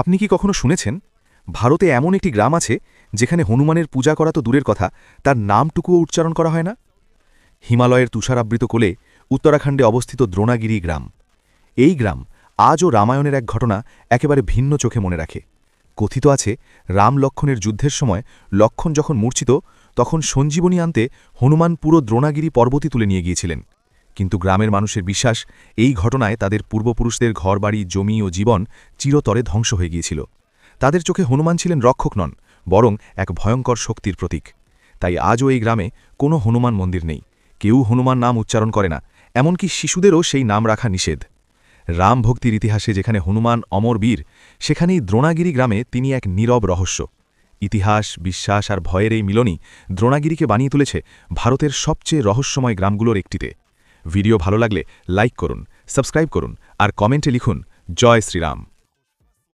আপনি কি কখনো শুনেছেন? ভারতে এমন একটি গ্রাম আছে যেখানে হনুমানের পূজা করা তো দূরের কথা, তার নামটুকুও উচ্চারণ করা হয় না? হিমালয়ের তুষারাবৃত কোলে উত্তরাখণ্ডে অবস্থিত দ্রোণাগিরি গ্রাম। এই গ্রাম আজও রামায়ণের এক ঘটনা একেবারে ভিন্ন চোখে মনে রাখে। কথিত আছে, রাম লক্ষণের যুদ্ধের সময় লক্ষণ যখন মূর্ছিত, তখন সঞ্জীবনী আনতে হনুমান পুরো দ্রোণাগিরি পর্বতী তুলে নিয়ে গিয়েছিলেন। কিন্তু গ্রামের মানুষের বিশ্বাস, এই ঘটনায় তাদের পূর্বপুরুষদের ঘরবাড়ি, জমি ও জীবন চিরতরে ধ্বংস হয়ে গিয়েছিল। তাদের চোখে হনুমান ছিলেন রক্ষক নন, বরং এক ভয়ঙ্কর শক্তির প্রতীক। তাই আজও এই গ্রামে কোনো হনুমান মন্দির নেই। কেউ হনুমান নাম উচ্চারণ করে না, এমনকি শিশুদেরও সেই নাম রাখা নিষেধ। রাম ভক্তির ইতিহাসে যেখানে হনুমান অমর বীর, সেখানেই দ্রোণাগিরি গ্রামে তিনি এক নীরব রহস্য। ইতিহাস, বিশ্বাস আর ভয়ের এই মিলনই দ্রোণাগিরিকে বানিয়ে তুলেছে ভারতের সবচেয়ে রহস্যময় গ্রামগুলোর একটিতে। ভিডিও ভালো লাগলে লাইক করুন সাবস্ক্রাইব করুন আর কমেন্টে লিখুন জয় শ্রীরাম